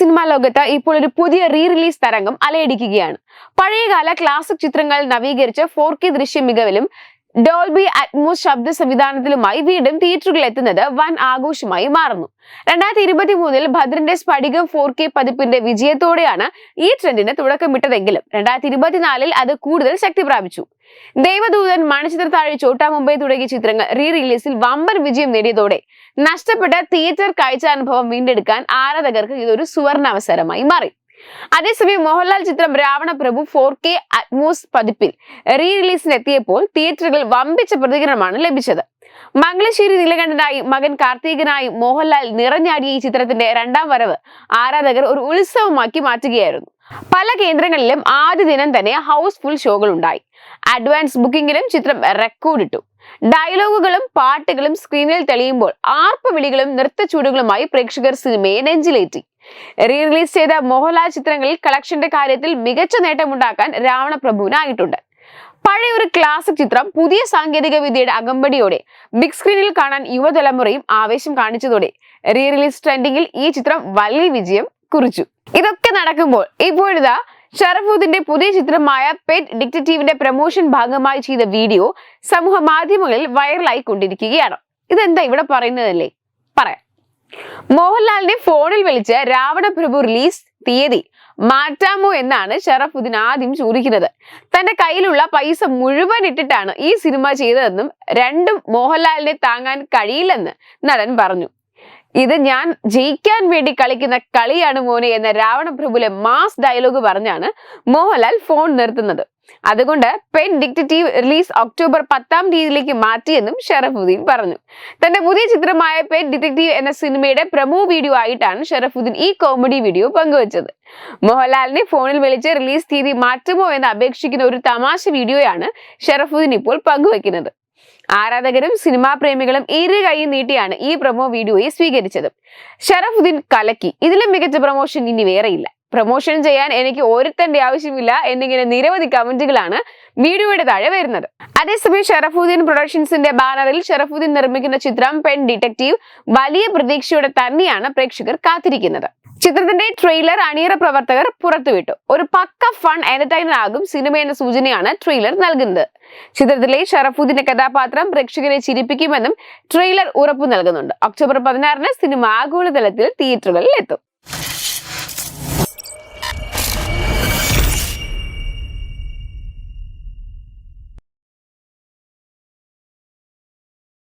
Cinema ലോകത്ത് ഇപ്പോൾ ഒരു പുതിയ റീ റിലീസ് തരംഗം അലയടിക്കുകയാണ്. പഴയകാല ക്ലാസിക് ചിത്രങ്ങൾ നവീകരിച്ച് ഫോർ കെ ദൃശ്യ മികവിലും ഡോൾബി അറ്റ്മോസ് ശബ്ദ സംവിധാനത്തിലുമായി വീണ്ടും തിയേറ്ററുകളിൽ എത്തുന്നത് വൻ ആഘോഷമായി മാറുന്നു. രണ്ടായിരത്തി ഇരുപത്തി മൂന്നിൽ ഭദ്രന്റെ സ്ഫടികം ഫോർ കെ പതിപ്പിന്റെ വിജയത്തോടെയാണ് ഈ ട്രെൻഡിന് തുടക്കമിട്ടതെങ്കിലും രണ്ടായിരത്തി ഇരുപത്തിനാലിൽ അത് കൂടുതൽ ശക്തി പ്രാപിച്ചു. ദൈവദൂതൻ മണിച്ചിത്ര മണിച്ചിത്രത്താഴ് ചോട്ടാ മുംബൈ തുടങ്ങിയ ചിത്രങ്ങൾ റീ റിലീസിൽ വമ്പൻ വിജയം നേടിയതോടെ നഷ്ടപ്പെട്ട തിയേറ്റർ കാഴ്ച അനുഭവം വീണ്ടെടുക്കാൻ ആരാധകർക്ക് ഇതൊരു സുവർണ അവസരമായി മാറി. അതേസമയം മോഹൻലാൽ ചിത്രം Ravana Prabhu four K Atmos പതിപ്പിൽ റീ റിലീസിന് എത്തിയപ്പോൾ തിയേറ്ററുകളിൽ വമ്പിച്ച പ്രതികരണമാണ് ലഭിച്ചത്. മംഗളശ്ശേരി നീലകണ്ഠനായി മകൻ കാർത്തികനായി മോഹൻലാൽ നിറഞ്ഞാടിയ ഈ ചിത്രത്തിന്റെ രണ്ടാം വരവ് ആരാധകർ ഒരു ഉത്സവമാക്കി മാറ്റുകയായിരുന്നു. പല കേന്ദ്രങ്ങളിലും ആദ്യ ദിനം തന്നെ ഹൗസ്ഫുൾ ഷോകൾ ഉണ്ടായി. അഡ്വാൻസ് ബുക്കിംഗിലും ചിത്രം റെക്കോർഡിട്ടു ഡയലോഗുകളും പാട്ടുകളും സ്ക്രീനിൽ തെളിയുമ്പോൾ ആർപ്പ് വിളികളും നൃത്തച്ചൂടുകളുമായി പ്രേക്ഷകർ സിനിമയെ നെഞ്ചിലേറ്റി. റീ റിലീസ് ചെയ്ത മോഹൻലാൽ ചിത്രങ്ങളിൽ കളക്ഷന്റെ കാര്യത്തിൽ മികച്ച നേട്ടമുണ്ടാക്കാൻ രാവണ പ്രഭുവിനായിട്ടുണ്ട് പഴയ ഒരു ക്ലാസിക് ചിത്രം പുതിയ സാങ്കേതിക വിദ്യയുടെ അകമ്പടിയോടെ ബിഗ് സ്ക്രീനിൽ കാണാൻ യുവതലമുറയും ആവേശം കാണിച്ചതോടെ റീ റിലീസ് ട്രെൻഡിങ്ങിൽ ഈ ചിത്രം വലിയ വിജയം കുറിച്ചു. ഇതൊക്കെ നടക്കുമ്പോൾ ഇപ്പോഴിതാ ഷറഫുദ്ദീന്റെ പുതിയ ചിത്രമായ പെറ്റ് ഡിക്റ്റീവിന്റെ പ്രമോഷൻ ഭാഗമായി ചെയ്ത വീഡിയോ സമൂഹ മാധ്യമങ്ങളിൽ വൈറലായി കൊണ്ടിരിക്കുകയാണ് ഇതെന്താ ഇവിടെ പറയുന്നതല്ലേ? പറയാം. മോഹൻലാലിന്റെ ഫോണിൽ വിളിച്ച് രാവണപ്രഭു റിലീസ് തീയതി മാറ്റാമോ എന്നാണ് ഷറഫുദ്ദീൻ ആദ്യം ചോദിക്കുന്നത്. തന്റെ കയ്യിലുള്ള പൈസ മുഴുവൻ ഇട്ടിട്ടാണ് ഈ സിനിമ ചെയ്തതെന്നും രണ്ടും മോഹൻലാലിനെ താങ്ങാൻ കഴിയില്ലെന്ന് നടൻ പറഞ്ഞു. ഇത് ഞാൻ ജയിക്കാൻ വേണ്ടി കളിക്കുന്ന കളിയാണ് മോനെ എന്ന രാവണപ്രഭുലെ മാസ് ഡയലോഗ് പറഞ്ഞാണ് മോഹൻലാൽ ഫോൺ നിർത്തുന്നത്. അതുകൊണ്ട് പെൻ ഡിക്റ്റേറ്റീവ് റിലീസ് ഒക്ടോബർ പത്താം തീയതിയിലേക്ക് മാറ്റിയെന്നും ഷറഫുദ്ദീൻ പറഞ്ഞു. തന്റെ പുതിയ ചിത്രമായ പെൻ ഡിറ്റക്റ്റീവ് എന്ന സിനിമയുടെ പ്രമോ വീഡിയോ ആയിട്ടാണ് ഷറഫുദ്ദീൻ ഈ കോമഡി വീഡിയോ പങ്കുവച്ചത്. മോഹൻലാലിനെ ഫോണിൽ വിളിച്ച് റിലീസ് തീയതി മാറ്റുമോ എന്ന് അപേക്ഷിക്കുന്ന ഒരു തമാശ വീഡിയോയാണ് ഷറഫുദ്ദീൻ ഇപ്പോൾ പങ്കുവയ്ക്കുന്നത്. ആരാധകരും സിനിമാ പ്രേമികളും ഇരു കൈ നീട്ടിയാണ് ഈ പ്രൊമോ വീഡിയോയെ സ്വീകരിച്ചത്. ഷറഫുദ്ദീൻ കലക്കി. ഇതിലും മികച്ച പ്രൊമോഷൻ ഇനി വേറെയില്ല. പ്രൊമോഷൻ ചെയ്യാൻ എനിക്ക് ഒരുത്തന്റെ ആവശ്യമില്ല എന്നിങ്ങനെ നിരവധി കമന്റുകളാണ് വീഡിയോയുടെ താഴെ വരുന്നത്. അതേസമയം ഷറഫുദ്ദീൻ പ്രൊഡക്ഷൻസിന്റെ ബാനറിൽ ഷറഫുദ്ദീൻ നിർമ്മിക്കുന്ന ചിത്രം പെൺ ഡിറ്റക്റ്റീവ് വലിയ പ്രതീക്ഷയോടെ തന്നെയാണ് പ്രേക്ഷകർ കാത്തിരിക്കുന്നത്. ചിത്രത്തിന്റെ ട്രെയിലർ അണിയറ പ്രവർത്തകർ പുറത്തുവിട്ടു. ഒരു പക്ക ഫൺ എന്റർടൈനർ ആകും സിനിമ എന്ന സൂചനയാണ് ട്രെയിലർ നൽകുന്നത്. ചിത്രത്തിലെ ഷറഫുദ്ദീന്റെ കഥാപാത്രം പ്രേക്ഷകരെ ചിരിപ്പിക്കുമെന്നും ട്രെയിലർ ഉറപ്പു നൽകുന്നുണ്ട്. ഒക്ടോബർ പതിനാറിന് സിനിമ ആഗോളതലത്തിൽ തിയേറ്ററുകളിൽ എത്തും.